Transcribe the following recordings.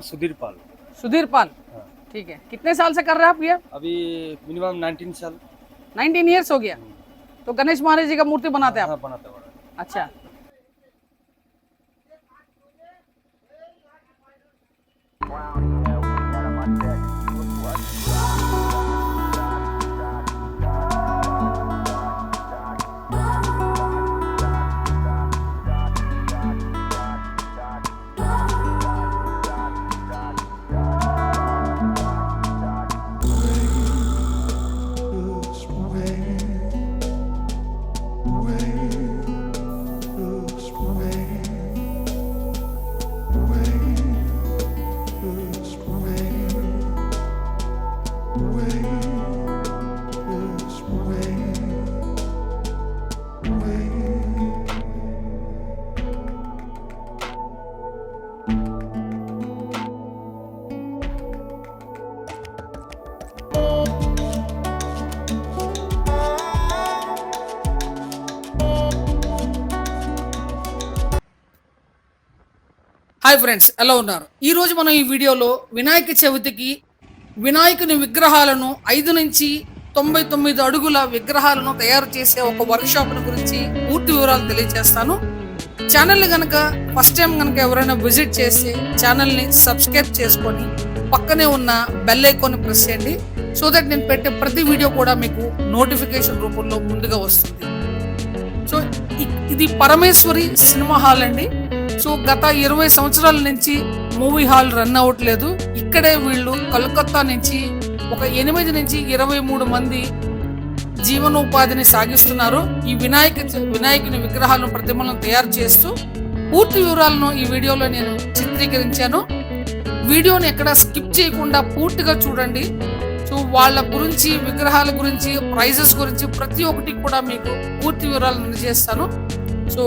सुधीर पाल। सुधीर पाल? हाँ। ठीक है। कितने साल से कर रहे हैं आप ये अभी मिनिमम 19 साल। 19 इयर्स हो गया। तो गणेश महाराज जी का मूर्ति बनाते हैं आप? बनाते हैं अच्छा। अच्छा హాయ్ ఫ్రెండ్స్ ఎలా ఉన్నారు? ఈ రోజు మనం ఈ వీడియోలో వినాయక చవితికి వినాయకుని విగ్రహాలను ఐదు నుంచి తొంభై తొమ్మిది అడుగుల విగ్రహాలను తయారు చేసే ఒక వర్క్ గురించి పూర్తి వివరాలు తెలియజేస్తాను. ఛానల్ గనక ఫస్ట్ టైం గనక ఎవరైనా విజిట్ చేసి ఛానల్ని సబ్స్క్రైబ్ చేసుకొని పక్కనే ఉన్న బెల్ ఐకాన్ ప్రెస్ చేయండి. సో దట్ నేను పెట్టే ప్రతి వీడియో కూడా మీకు నోటిఫికేషన్ రూపంలో ముందుగా వస్తుంది. సో ఇది పరమేశ్వరి సినిమా హాల్ అండి. సో గత ఇరవై సంవత్సరాల నుంచి మూవీ హాల్ రన్ అవ్వట్లేదు. ఇక్కడే వీళ్ళు కలకత్తా నుంచి ఒక ఎనిమిది నుంచి ఇరవై మూడు మంది జీవనోపాధిని సాగిస్తున్నారు. ఈ వినాయక వినాయకుని విగ్రహాలను ప్రతిమలను తయారు చేస్తూ పూర్తి వివరాలను ఈ వీడియోలో నేను చిత్రీకరించాను. వీడియోని ఎక్కడ స్కిప్ చేయకుండా పూర్తిగా చూడండి. సో వాళ్ళ గురించి విగ్రహాల గురించి ప్రైజెస్ గురించి ప్రతి ఒక్కటి కూడా మీకు పూర్తి వివరాలు అందజేస్తాను. సో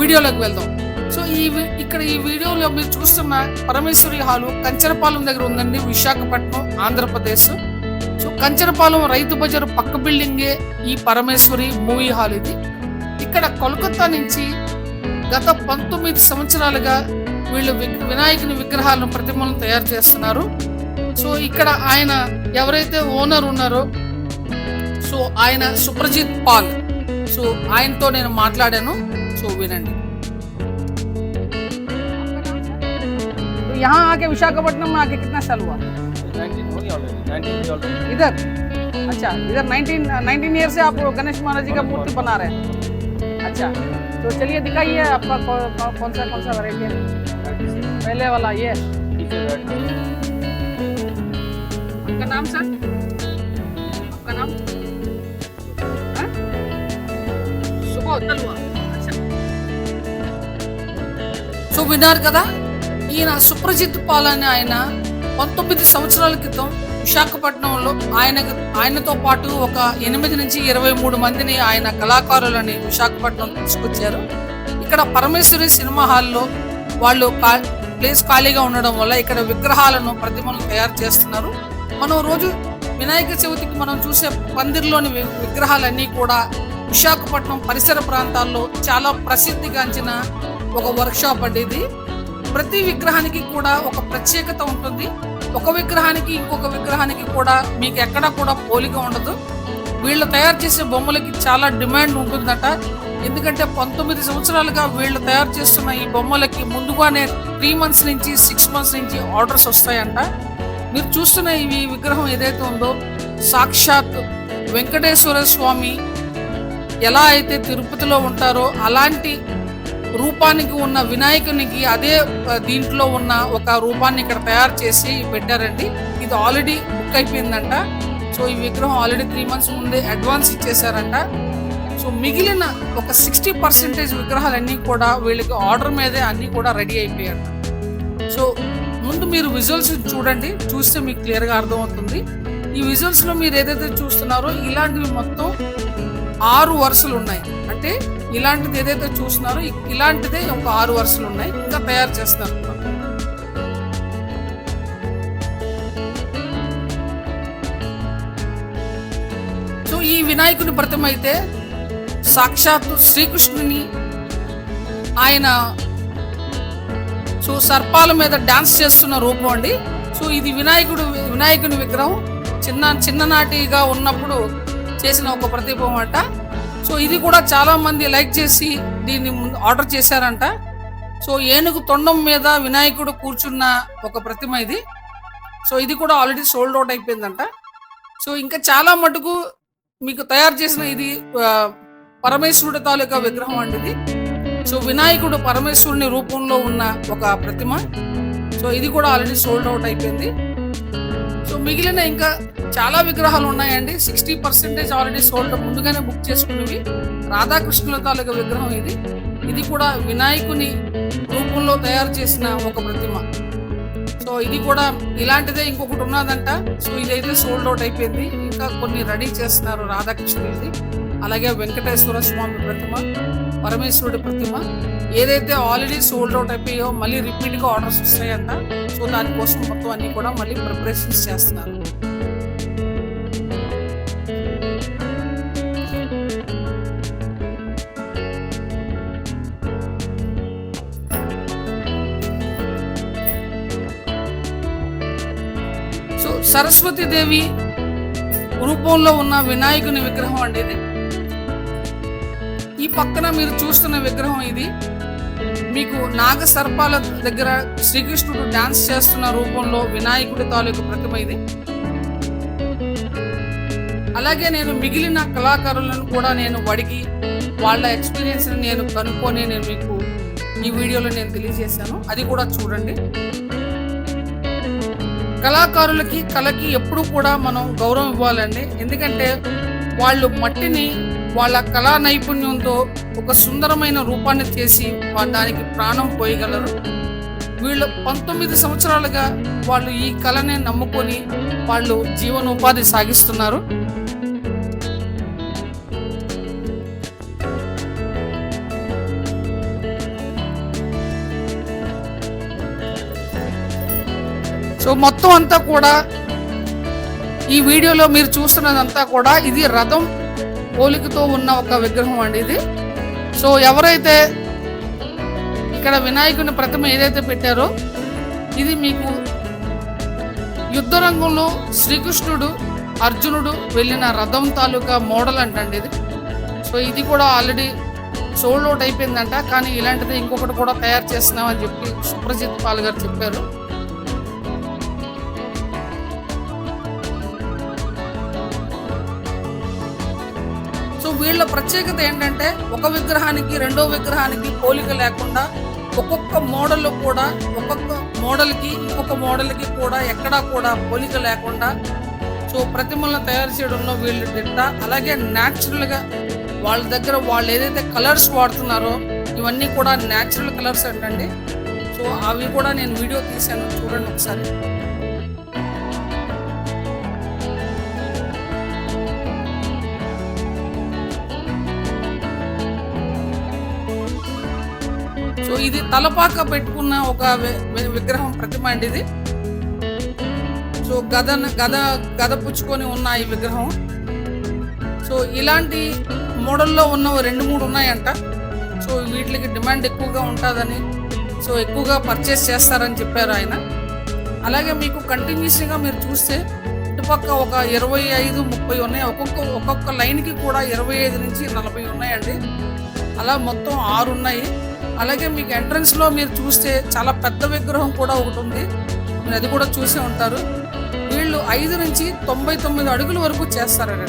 వీడియోలోకి వెళ్దాం. సో ఈ ఇక్కడ ఈ వీడియోలో మీరు చూస్తున్న పరమేశ్వరి హాలు కంచరపాలెం దగ్గర ఉందండి విశాఖపట్నం ఆంధ్రప్రదేశ్. సో కంచరపాలెం రైతు బజార్ పక్క బిల్డింగే ఈ పరమేశ్వరి మూవీ హాల్ ఇది. ఇక్కడ కోల్కతా నుంచి గత పంతొమ్మిది సంవత్సరాలుగా వీళ్ళు వి- వినాయకుని విగ్రహాలను ప్రతిమలను తయారు చేస్తున్నారు. సో ఇక్కడ ఆయన ఎవరైతే ఓనర్ ఉన్నారో సో ఆయన సుప్రజిత్ పాల్. సో ఆయనతో నేను మాట్లాడాను. సో వినండి. यहाँ आके विशाखापट्टनम में आके कितना साल हुआ? इधर? अच्छा इधर 19 19 ईयर से आप गणेश महाराज जी का मूर्ति बना रहे हैं। अच्छा तो चलिए दिखाइए आपका कौन सा कौन सा वैरायटी है? पहले वाला ये। आपका नाम सर? आपका नाम? हाँ? सुबह अच्छा। सुबह कदा? ఈయన సుప్రజిత్ పాల్ అనే ఆయన పంతొమ్మిది సంవత్సరాల క్రితం విశాఖపట్నంలో ఆయన ఆయనతో పాటు ఒక ఎనిమిది నుంచి ఇరవై మూడు మందిని ఆయన కళాకారులని విశాఖపట్నం తీసుకొచ్చారు. ఇక్కడ పరమేశ్వరి సినిమా హాల్లో వాళ్ళు ప్లేస్ ఖాళీగా ఉండడం వల్ల ఇక్కడ విగ్రహాలను ప్రతిమను తయారు చేస్తున్నారు. మనం రోజు వినాయక చవితికి మనం చూసే పందిర్లోని వి- విగ్రహాలన్నీ కూడా విశాఖపట్నం పరిసర ప్రాంతాల్లో చాలా ప్రసిద్ధిగాంచిన ఒక వర్క్షాప్ అండి ఇది. ప్రతి విగ్రహానికి కూడా ఒక ప్రత్యేకత ఉంటుంది. ఒక విగ్రహానికి ఇంకొక విగ్రహానికి కూడా మీకు ఎక్కడ కూడా పోలిక ఉండదు. వీళ్ళు తయారు చేసే బొమ్మలకి చాలా డిమాండ్ ఉంటుందట. ఎందుకంటే పంతొమ్మిది సంవత్సరాలుగా వీళ్ళు తయారు చేస్తున్న ఈ బొమ్మలకి ముందుగానే త్రీ మంత్స్ నుంచి సిక్స్ మంత్స్ నుంచి ఆర్డర్స్ వస్తాయంట. మీరు చూస్తున్న ఈ విగ్రహం ఏదైతే ఉందో సాక్షాత్ వెంకటేశ్వర స్వామి ఎలా అయితే తిరుపతిలో ఉంటారో అలాంటి రూపానికి ఉన్న వినాయకునికి అదే దీంట్లో ఉన్న ఒక రూపాన్ని ఇక్కడ తయారు చేసి పెట్టారండి. ఇది ఆల్రెడీ బుక్ అయిపోయిందంట. సో ఈ విగ్రహం ఆల్రెడీ త్రీ మంత్స్ ముందే అడ్వాన్స్ ఇచ్చేసారంట సో మిగిలిన ఒక సిక్స్టీ పర్సెంటేజ్ విగ్రహాలన్నీ కూడా వీళ్ళకి ఆర్డర్ మీదే అన్నీ కూడా రెడీ అయిపోయాయంట. సో ముందు మీరు విజువల్స్ చూడండి. చూస్తే మీకు క్లియర్గా అర్థమవుతుంది. ఈ విజువల్స్లో మీరు ఏదైతే చూస్తున్నారో ఇలాంటివి మొత్తం ఆరు వరుసలు ఉన్నాయి. అంటే ఇలాంటిది ఏదైతే చూస్తున్నారో ఇలాంటిదే ఒక ఆరు వరుసలు ఉన్నాయి ఇంకా తయారు చేస్తారు. సో ఈ వినాయకుడి ప్రతిమ అయితే సాక్షాత్తు శ్రీకృష్ణుని ఆయన సో సర్పాల మీద డాన్స్ చేస్తున్న రూపం అండి. సో ఇది వినాయకుడు వినాయకుని విగ్రహం. చిన్న చిన్ననాటిగా ఉన్నప్పుడు చేసిన ఒక ప్రతిభ అంట సో ఇది కూడా చాలా మంది లైక్ చేసి దీన్ని ముందు ఆర్డర్ చేశారంట. సో ఏనుగు తొండం మీద వినాయకుడు కూర్చున్న ఒక ప్రతిమ ఇది. సో ఇది కూడా ఆల్రెడీ సోల్డ్ అవుట్ అయిపోయిందంట. సో ఇంకా చాలా మటుకు మీకు తయారు చేసిన ఇది పరమేశ్వరుడు పరమేశ్వరుడి తాలూకా విగ్రహం అండి ఇది. సో వినాయకుడు పరమేశ్వరుని రూపంలో ఉన్న ఒక ప్రతిమ. సో ఇది కూడా ఆల్రెడీ సోల్డ్ అవుట్ అయిపోయింది. సో మిగిలిన ఇంకా చాలా విగ్రహాలు ఉన్నాయండి. సిక్స్టీ పర్సెంటేజ్ ఆల్రెడీ సోల్డ్ ముందుగానే బుక్ చేసుకున్నవి. రాధాకృష్ణుల తాలూకా విగ్రహం ఇది. ఇది కూడా వినాయకుని రూపంలో తయారు చేసిన ఒక ప్రతిమ. సో ఇది కూడా ఇలాంటిదే ఇంకొకటి ఉన్నదంట. సో ఇదైతే సోల్డ్ అవుట్ అయిపోయింది. ఇంకా కొన్ని రెడీ చేస్తున్నారు రాధాకృష్ణుడిది. అలాగే వెంకటేశ్వర స్వామి ప్రతిమ పరమేశ్వరుడి ప్రతిమ. ఏదైతే ఆల్రెడీ సోల్డ్ అవుట్ అయిపోయో మళ్ళీ రిపీట్గా ఆర్డర్స్ వస్తాయంట. సో దానికోసం మొత్తం అన్ని కూడా మళ్ళీ ప్రిపరేషన్స్ చేస్తున్నారు సో సరస్వతి దేవి రూపంలో ఉన్న వినాయకుని విగ్రహం అండి ఇది. ఈ పక్కన మీరు చూస్తున్న విగ్రహం ఇది. మీకు నాగ సర్పాల దగ్గర శ్రీకృష్ణుడు డాన్స్ చేస్తున్న రూపంలో వినాయకుడి తాలూకు ప్రతిమ ఇది. అలాగే నేను మిగిలిన కళాకారులను కూడా నేను అడిగి వాళ్ళ ఎక్స్పీరియన్స్ నేను కనుక్కొని నేను మీకు ఈ వీడియోలో నేను తెలియజేశాను. అది కూడా చూడండి. కళాకారులకి కళకి ఎప్పుడు కూడా మనం గౌరవం ఇవ్వాలండి. ఎందుకంటే వాళ్ళు మట్టిని వాళ్ళ కళా నైపుణ్యంతో ఒక సుందరమైన రూపాన్ని చేసి దానికి ప్రాణం పోయగలరు. వీళ్ళు పంతొమ్మిది సంవత్సరాలుగా వాళ్ళు ఈ కళనే నమ్ముకొని వాళ్ళు జీవనోపాధి సాగిస్తున్నారు. సో మొత్తం అంతా కూడా ఈ వీడియోలో మీరు చూస్తున్నదంతా కూడా ఇది రథం పోలికతో ఉన్న ఒక విగ్రహం అండి ఇది. సో ఎవరైతే ఇక్కడ వినాయకుని ప్రతిమ ఏదైతే పెట్టారో ఇది మీకు యుద్ధ రంగంలో శ్రీకృష్ణుడు అర్జునుడు వెళ్ళిన రథం తాలూకా మోడల్ అంటండి ఇది. సో ఇది కూడా ఆల్రెడీ సోల్డ్ అవుట్ అయిపోయిందంట. కానీ ఇలాంటిది ఇంకొకటి కూడా తయారు చేస్తున్నామని చెప్పి సుప్రజిత్ పాల్ గారు చెప్పారు. వీళ్ళ ప్రత్యేకత ఏంటంటే ఒక విగ్రహానికి రెండో విగ్రహానికి పోలిక లేకుండా ఒక్కొక్క మోడల్ కూడా ఒక్కొక్క మోడల్కి ఇంకొక మోడల్కి కూడా ఎక్కడా కూడా పోలిక లేకుండా సో ప్రతిమలను తయారు చేయడంలో వీళ్ళు దిట్ట. అలాగే న్యాచురల్గా వాళ్ళ దగ్గర వాళ్ళు ఏదైతే కలర్స్ వాడుతున్నారో ఇవన్నీ కూడా న్యాచురల్ కలర్స్ అంటండి. సో అవి కూడా నేను వీడియో తీశాను. చూడండి ఒకసారి. ఇది తలపాక పెట్టుకున్న ఒక విగ్రహం ప్రతిమ అండి ఇది. సో గద గద గద పుచ్చుకొని ఉన్న ఈ విగ్రహం. సో ఇలాంటి మోడల్లో ఉన్న రెండు మూడు ఉన్నాయంట. సో వీటికి డిమాండ్ ఎక్కువగా ఉంటుందని సో ఎక్కువగా పర్చేస్ చేస్తారని చెప్పారు ఆయన. అలాగే మీకు కంటిన్యూస్గా మీరు చూస్తే ఇటుపక్క ఒక ఇరవై ఐదు ముప్పై ఉన్నాయి. ఒక్కొక్క ఒక్కొక్క లైన్కి కూడా ఇరవై ఐదు నుంచి నలభై ఉన్నాయండి. అలా మొత్తం ఆరు ఉన్నాయి. అలాగే మీకు ఎంట్రన్స్లో మీరు చూస్తే చాలా పెద్ద విగ్రహం కూడా ఒకటి ఉంది. మీరు అది కూడా చూసే ఉంటారు. వీళ్ళు ఐదు నుంచి తొంభై తొమ్మిది అడుగుల వరకు చేస్తారండి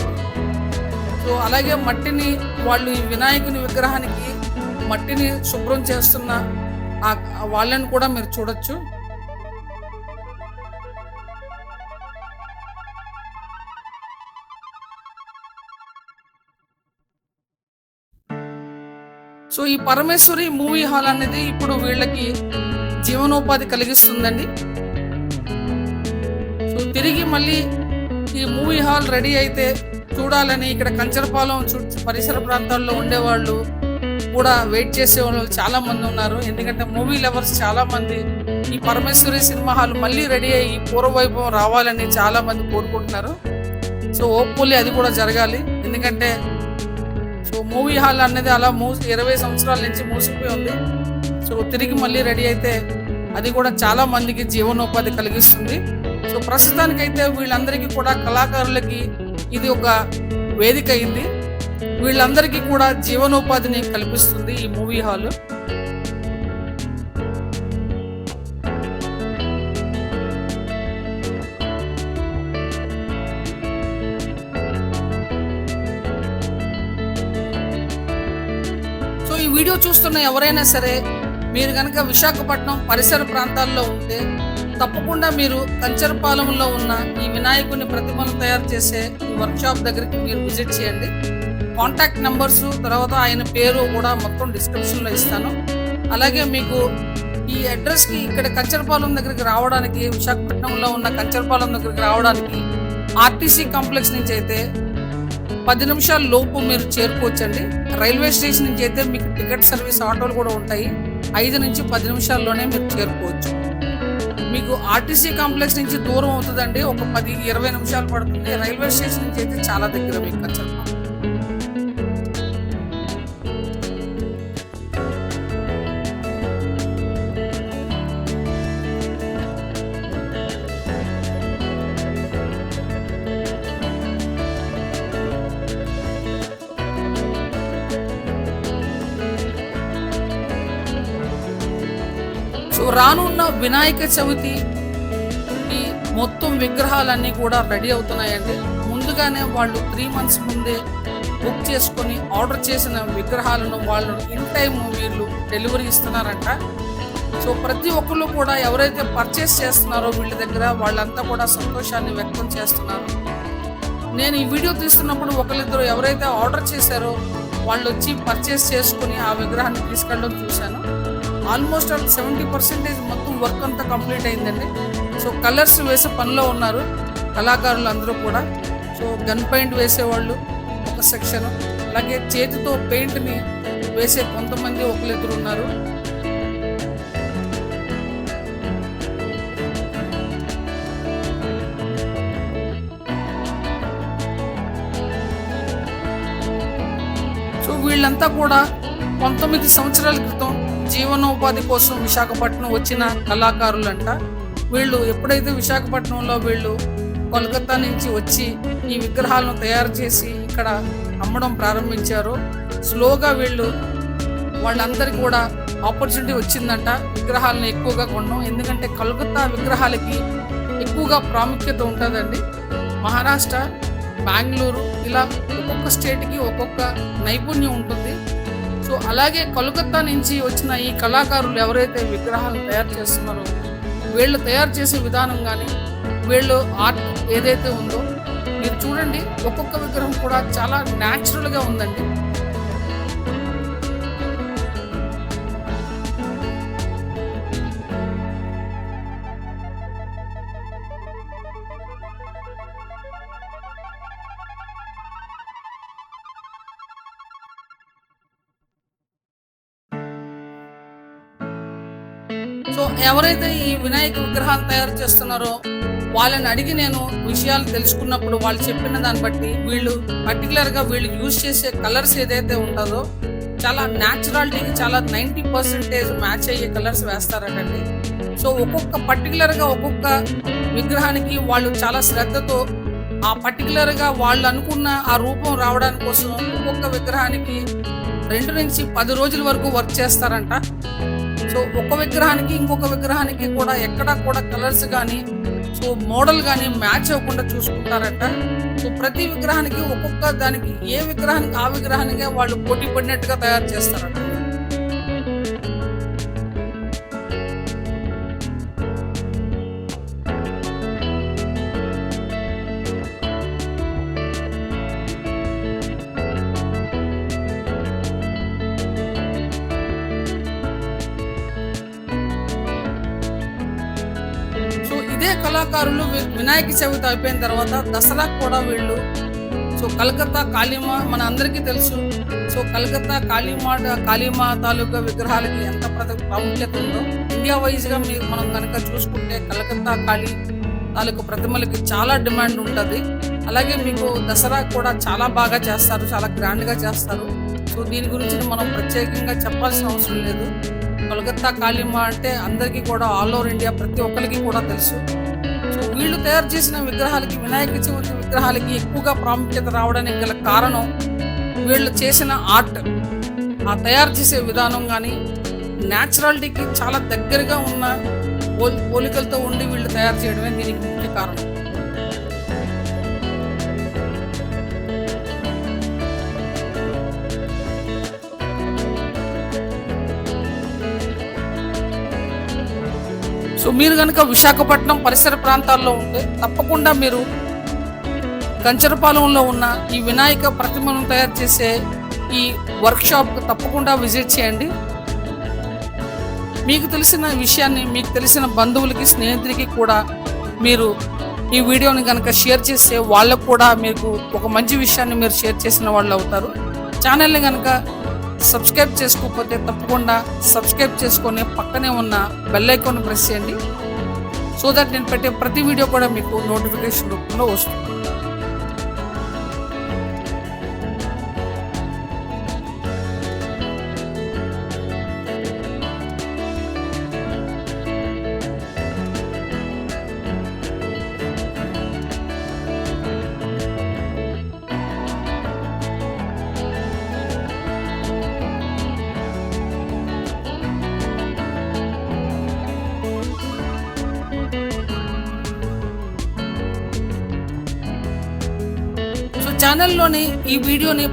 సో అలాగే మట్టిని వాళ్ళు ఈ వినాయకుని విగ్రహానికి మట్టిని శుభ్రం చేస్తున్న ఆ వాళ్ళని కూడా మీరు చూడొచ్చు. సో ఈ పరమేశ్వరి మూవీ హాల్ అనేది ఇప్పుడు వీళ్ళకి జీవనోపాధి కలిగిస్తుందండి. సో తిరిగి మళ్ళీ ఈ మూవీ హాల్ రెడీ అయితే చూడాలని ఇక్కడ కంచరపాలెం చుట్టూ పరిసర ప్రాంతాల్లో ఉండేవాళ్ళు కూడా వెయిట్ చేసే వాళ్ళు చాలా మంది ఉన్నారు. ఎందుకంటే మూవీ లవర్స్ చాలా మంది ఈ పరమేశ్వరి సినిమా హాల్ మళ్ళీ రెడీ అయ్యి పూర్వవైభవం రావాలని చాలా మంది కోరుకుంటున్నారు. సో హోప్ఫుల్లీ అది కూడా జరగాలి. ఎందుకంటే సో మూవీ హాల్ అనేది అలా మూసి ఇరవై సంవత్సరాల నుంచి మూసిపోయి ఉంది. సో తిరిగి మళ్ళీ రెడీ అయితే అది కూడా చాలా మందికి జీవనోపాధి కలిగిస్తుంది. సో ప్రస్తుతానికైతే వీళ్ళందరికీ కూడా కళాకారులకి ఇది ఒక వేదిక అయింది. వీళ్ళందరికీ కూడా జీవనోపాధిని కల్పిస్తుంది ఈ మూవీ హాల్ వీడియో చూస్తున్న ఎవరైనా సరే మీరు కనుక విశాఖపట్నం పరిసర ప్రాంతాల్లో ఉంటే తప్పకుండా మీరు కంచరపాలెంలో ఉన్న ఈ వినాయకుని ప్రతిమను తయారు చేసే వర్క్షాప్ దగ్గరికి మీరు విజిట్ చేయండి. కాంటాక్ట్ నెంబర్స్ తర్వాత ఆయన పేరు కూడా మొత్తం డిస్క్రిప్షన్లో ఇస్తాను. అలాగే మీకు ఈ అడ్రస్కి ఇక్కడ కంచరపాలెం దగ్గరికి రావడానికి విశాఖపట్నంలో ఉన్న కంచరపాలెం దగ్గరికి రావడానికి ఆర్టీసీ కాంప్లెక్స్ నుంచి అయితే పది నిమిషాల లోపు మీరు చేరుకోవచ్చండి. రైల్వే స్టేషన్ నుంచి అయితే మీకు టికెట్ సర్వీస్ ఆటోలు కూడా ఉంటాయి. ఐదు నుంచి పది నిమిషాల్లోనే మీరు చేరుకోవచ్చు. మీకు ఆర్టీసీ కాంప్లెక్స్ నుంచి దూరం అవుతుందండి. ఒక పది ఇరవై నిమిషాలు పడుతుంది. రైల్వే స్టేషన్ నుంచి అయితే చాలా దగ్గర మీకు ఖచ్చితంగా రానున్న వినాయక చవితి ఈ మొత్తం విగ్రహాలన్నీ కూడా రెడీ అవుతున్నాయండి. ముందుగానే వాళ్ళు త్రీ మంత్స్ ముందే బుక్ చేసుకొని ఆర్డర్ చేసిన విగ్రహాలను వాళ్ళు ఇన్ టైం వీళ్ళు డెలివరీ ఇస్తున్నారంట. సో ప్రతి ఒక్కళ్ళు కూడా ఎవరైతే పర్చేస్ చేస్తున్నారో వీళ్ళ దగ్గర వాళ్ళంతా కూడా సంతోషాన్ని వ్యక్తం చేస్తున్నారు. నేను ఈ వీడియో తీస్తున్నప్పుడు ఒకరిద్దరు ఎవరైతే ఆర్డర్ చేశారో వాళ్ళు వచ్చి పర్చేస్ చేసుకుని ఆ విగ్రహాన్ని తీసుకెళ్ళడం చూశాను. ఆల్మోస్ట్ ఆల్ సెవెంటీ పర్సెంటేజ్ మొత్తం వర్క్ అంతా కంప్లీట్ అయిందండి. సో కలర్స్ వేసే పనిలో ఉన్నారు కళాకారులు అందరూ కూడా. సో గన్ పెయింట్ వేసేవాళ్ళు ఒక సెక్షన్. అలాగే చేతితో పెయింట్ని వేసే కొంతమంది ఒకరిద్దరు ఉన్నారు. సో వీళ్ళంతా కూడా పంతొమ్మిది సంవత్సరాల క్రితం జీవనోపాధి కోసం విశాఖపట్నం వచ్చిన కళాకారులంట. వీళ్ళు ఎప్పుడైతే విశాఖపట్నంలో వీళ్ళు కోల్కతా నుంచి వచ్చి ఈ విగ్రహాలను తయారు చేసి ఇక్కడ అమ్మడం ప్రారంభించారో స్లోగా వీళ్ళు వాళ్ళందరికీ కూడా ఆపర్చునిటీ వచ్చిందంట. విగ్రహాలను ఎక్కువగా కొనడం ఎందుకంటే కలకత్తా విగ్రహాలకి ఎక్కువగా ప్రాముఖ్యత ఉంటుందండి. మహారాష్ట్ర బెంగళూరు ఇలా ఒక్కొక్క స్టేట్కి ఒక్కొక్క నైపుణ్యం ఉంటుంది. సో అలాగే కలకత్తా నుంచి వచ్చిన ఈ కళాకారులు ఎవరైతే విగ్రహాలు తయారు చేస్తున్నారో వీళ్ళు తయారు చేసే విధానం కానీ వీళ్ళు ఆర్ట్ ఏదైతే ఉందో మీరు చూడండి ఒక్కొక్క విగ్రహం కూడా చాలా న్యాచురల్గా ఉందండి. ఎవరైతే ఈ వినాయక విగ్రహాలు తయారు చేస్తున్నారో వాళ్ళని అడిగి నేను విషయాలు తెలుసుకున్నప్పుడు వాళ్ళు చెప్పిన దాన్ని బట్టి వీళ్ళు పర్టికులర్గా వీళ్ళు యూజ్ చేసే కలర్స్ ఏదైతే ఉంటుందో చాలా న్యాచురాలిటీకి చాలా నైంటీ పర్సెంటేజ్ మ్యాచ్ అయ్యే కలర్స్ వేస్తారటండి. సో ఒక్కొక్క పర్టికులర్గా ఒక్కొక్క విగ్రహానికి వాళ్ళు చాలా శ్రద్ధతో ఆ పర్టికులర్గా వాళ్ళు అనుకున్న ఆ రూపం రావడానికి కోసం ఒక్కొక్క విగ్రహానికి రెండు నుంచి పది రోజుల వరకు వర్క్ చేస్తారంట. సో ఒక విగ్రహానికి ఇంకొక విగ్రహానికి కూడా ఎక్కడా కూడా కలర్స్ కానీ సో మోడల్ కానీ మ్యాచ్ అవ్వకుండా చూసుకుంటారంట. సో ప్రతి విగ్రహానికి ఒక్కొక్క దానికి ఏ విగ్రహానికి ఆ విగ్రహానికి వాళ్ళు పోటీ పడినట్టుగా తయారు చేస్తారట. కళాకారులు వినాయక చవితి అయిపోయిన తర్వాత దసరాకు కూడా వీళ్ళు. సో కలకత్తా కాళీమా మన అందరికీ తెలుసు. సో కలకత్తా కాళీమా కాళీమా తాలూకా విగ్రహాలకి ఎంత ప్రాముఖ్యత ఉందో ఇండియా వైజ్గా మీరు మనం కనుక చూసుకుంటే కలకత్తా కాళీ తాలూకా ప్రతిమలకి చాలా డిమాండ్ ఉంటుంది. అలాగే మీకు దసరా కూడా చాలా బాగా చేస్తారు చాలా గ్రాండ్గా చేస్తారు. సో దీని గురించి మనం ప్రత్యేకంగా చెప్పాల్సిన అవసరం లేదు. కలకత్తా కాళీమా అంటే అందరికీ కూడా ఆల్ ఓవర్ ఇండియా ప్రతి ఒక్కరికి కూడా తెలుసు. సో వీళ్ళు తయారు చేసిన విగ్రహాలకి వినాయక చవితి విగ్రహాలకి ఎక్కువగా ప్రాముఖ్యత రావడానికి గల కారణం వీళ్ళు చేసిన ఆర్ట్. ఆ తయారు చేసే విధానం కానీ న్యాచురాలిటీకి చాలా దగ్గరగా ఉన్న పోలికలతో ఉండి వీళ్ళు తయారు చేయడమే దీనికి ముఖ్య కారణం. సో మీరు కనుక విశాఖపట్నం పరిసర ప్రాంతాల్లో ఉంటే తప్పకుండా మీరు కంచరపాలెంలో ఉన్న ఈ వినాయక ప్రతిమను తయారు చేసే ఈ వర్క్షాప్కి తప్పకుండా విజిట్ చేయండి. మీకు తెలిసిన విషయాన్ని మీకు తెలిసిన బంధువులకి స్నేహితులకి కూడా మీరు ఈ వీడియోని కనుక షేర్ చేస్తే వాళ్ళకు కూడా మీకు ఒక మంచి విషయాన్ని మీరు షేర్ చేసిన వాళ్ళు అవుతారు. ఛానల్ని కనుక సబ్స్క్రైబ్ చేసుకోకపోతే తప్పకుండా సబ్స్క్రైబ్ చేసుకొని పక్కనే ఉన్న బెల్ ఐకాన్ ప్రెస్ చేయండి. సో దట్ నేను పెట్టే ప్రతి వీడియో కూడా మీకు నోటిఫికేషన్ రూపంలో వస్తుంది. సో ఈ వీడియోని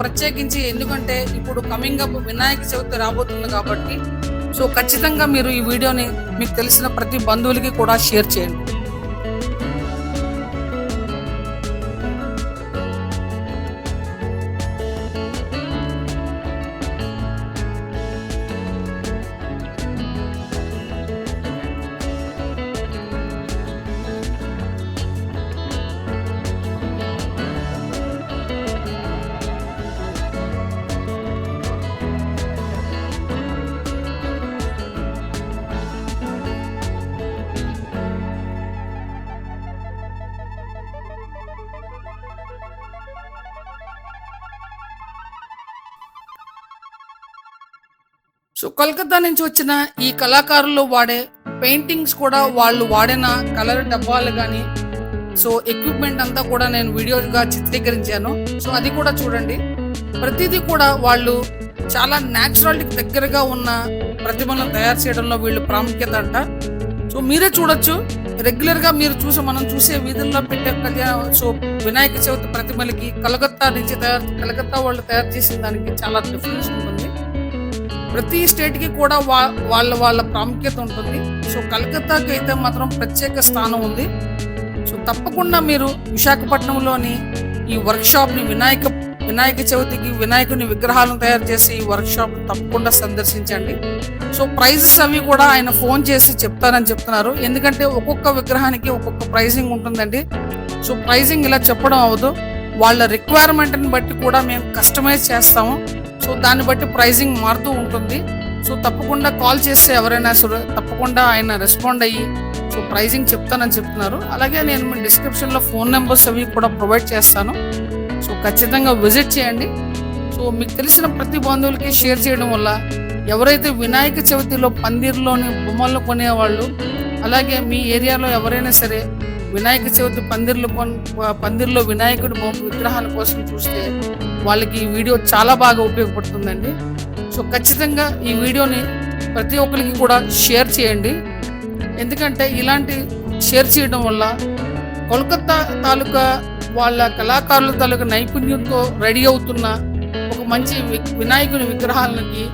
ప్రత్యేకించి ఎందుకంటే ఇప్పుడు కమింగ్ అప్ వినాయక చవితి రాబోతుంది కాబట్టి సో ఖచ్చితంగా మీరు ఈ వీడియోని మీకు తెలిసిన ప్రతి బంధువులకి కూడా షేర్ చేయండి. సో కలకత్తా నుంచి వచ్చిన ఈ కళాకారులు వాడే పెయింటింగ్స్ కూడా వాళ్ళు వాడిన కలర్ డబ్బాలు కానీ సో ఎక్విప్మెంట్ అంతా కూడా నేను వీడియోగా చిత్రీకరించాను. సో అది కూడా చూడండి. ప్రతిదీ కూడా వాళ్ళు చాలా న్యాచురాలిటీకి దగ్గరగా ఉన్న ప్రతిమలను తయారు చేయడంలో వీళ్ళు ప్రాముఖ్యత అంట. సో మీరే చూడొచ్చు. రెగ్యులర్గా మీరు చూసి మనం చూసే వీధుల్లో పెట్టే కళ్యాణ సో వినాయక చవితి ప్రతిమలకి కలకత్తా నుంచి తయారు కలకత్తా వాళ్ళు తయారు చేసిన దానికి చాలా డిఫరెన్స్ ఉంటుంది. ప్రతి స్టేట్కి కూడా వా- వాళ్ళ వాళ్ళ ప్రాముఖ్యత ఉంటుంది. సో కలకత్తాకి అయితే మాత్రం ప్రత్యేక స్థానం ఉంది. సో తప్పకుండా మీరు విశాఖపట్నంలోని ఈ వర్క్షాప్ని వినాయక వినాయక చవితికి వినాయకుని విగ్రహాలను తయారు చేసే ఈ వర్క్షాప్ తప్పకుండా సందర్శించండి. సో ప్రైజెస్ అవి కూడా ఆయన ఫోన్ చేసి చెప్తారని చెప్తున్నారు. ఎందుకంటే ఒక్కొక్క విగ్రహానికి ఒక్కొక్క ప్రైజింగ్ ఉంటుందండి. సో ప్రైజింగ్ ఇలా చెప్పడం అవ్వదు. వాళ్ళ రిక్వైర్మెంట్ని బట్టి కూడా మేము కస్టమైజ్ చేస్తాము. సో దాన్ని బట్టి ప్రైజింగ్ మారుతూ ఉంటుంది. సో తప్పకుండా కాల్ చేస్తే ఎవరైనా సరే తప్పకుండా ఆయన రెస్పాండ్ అయ్యి సో ప్రైజింగ్ చెప్తానని చెప్తున్నారు. అలాగే నేను మీ డిస్క్రిప్షన్లో ఫోన్ నెంబర్స్ అవి కూడా ప్రొవైడ్ చేస్తాను. సో ఖచ్చితంగా విజిట్ చేయండి. సో మీకు తెలిసిన ప్రతి బంధువులకి షేర్ చేయడం వల్ల ఎవరైతే వినాయక చవితిలో పందిర్లోని బొమ్మలు కొనేవాళ్ళు అలాగే మీ ఏరియాలో ఎవరైనా సరే వినాయక చవితి పందిర్లు పందిర్లో వినాయకుడు బొమ్మ విగ్రహాల కోసం చూస్తే వాళ్ళకి ఈ వీడియో చాలా బాగా ఉపయోగపడుతుందండి. సో ఖచ్చితంగా ఈ వీడియోని ప్రతి ఒక్కరికి కూడా షేర్ చేయండి. ఎందుకంటే ఇలాంటి షేర్ చేయడం వల్ల కోల్కత్తా తాలూకా వాళ్ళ కళాకారుల తాలూకా నైపుణ్యంతో రెడీ అవుతున్న ఒక మంచి వినాయకుని విగ్రహాలకి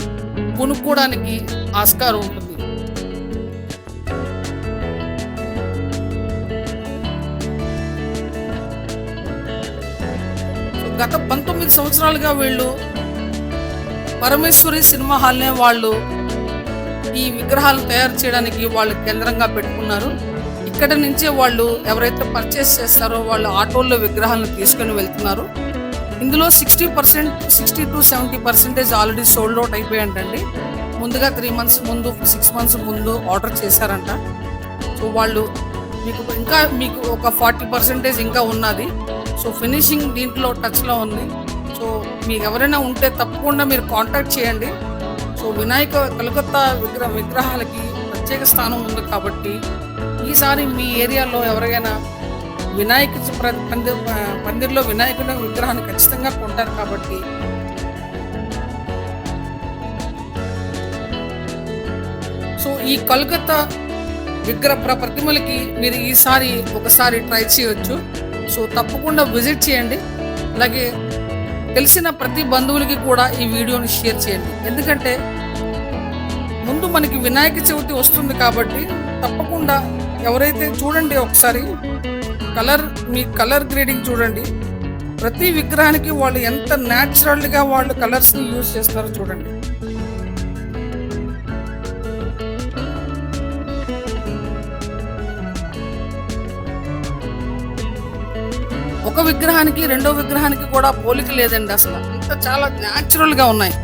కొనుక్కోవడానికి ఆస్కారం ఉంటుంది. గత పంతొమ్మిది సంవత్సరాలుగా వీళ్ళు పరమేశ్వరి సినిమా హాల్నే వాళ్ళు ఈ విగ్రహాలు తయారు చేయడానికి వాళ్ళు కేంద్రంగా పెట్టుకున్నారు. ఇక్కడ నుంచే వాళ్ళు ఎవరైతే పర్చేస్ చేస్తారో వాళ్ళు ఆటోల్లో విగ్రహాలను తీసుకొని వెళ్తున్నారు. ఇందులో sixty percent sixty to seventy percentage already sold out అయిపోయాయంటండి ముందుగా త్రీ మంత్స్ ముందు సిక్స్ మంత్స్ ముందు ఆర్డర్ చేశారంట. సో వాళ్ళు మీకు ఇంకా మీకు ఒక ఫార్టీ పర్సెంటేజ్ ఇంకా ఉన్నది. సో ఫినిషింగ్ దీంట్లో టచ్లో ఉంది. సో మీకు ఎవరైనా ఉంటే తప్పకుండా మీరు కాంటాక్ట్ చేయండి. సో వినాయక కలకత్తా విగ్రహ విగ్రహాలకి ప్రత్యేక స్థానం ఉంది కాబట్టి ఈసారి మీ ఏరియాలో ఎవరికైనా వినాయక ప్ర- పంది పందిర్లో వినాయకుని విగ్రహాన్ని ఖచ్చితంగా కొంటారు కాబట్టి సో ఈ కలకత్తా విగ్రహ ప్రతిమలకి మీరు ఈసారి ఒకసారి ట్రై చేయొచ్చు. సో తప్పకుండా విజిట్ చేయండి. అలాగే తెలిసిన ప్రతి బంధువులకి కూడా ఈ వీడియోని షేర్ చేయండి. ఎందుకంటే ముందు మనకి వినాయక చవితి వస్తుంది కాబట్టి తప్పకుండా ఎవరైతే చూడండి ఒకసారి కలర్ మీ కలర్ గ్రేడింగ్ చూడండి. ప్రతి విగ్రహానికి వాళ్ళు ఎంత న్యాచురల్గా వాళ్ళు కలర్స్ని యూజ్ చేస్తారో చూడండి. విగ్రహానికి రెండో విగ్రహానికి కూడా పోలిక లేదండి అసలు. అంత చాలా న్యాచురల్గా ఉన్నాయి.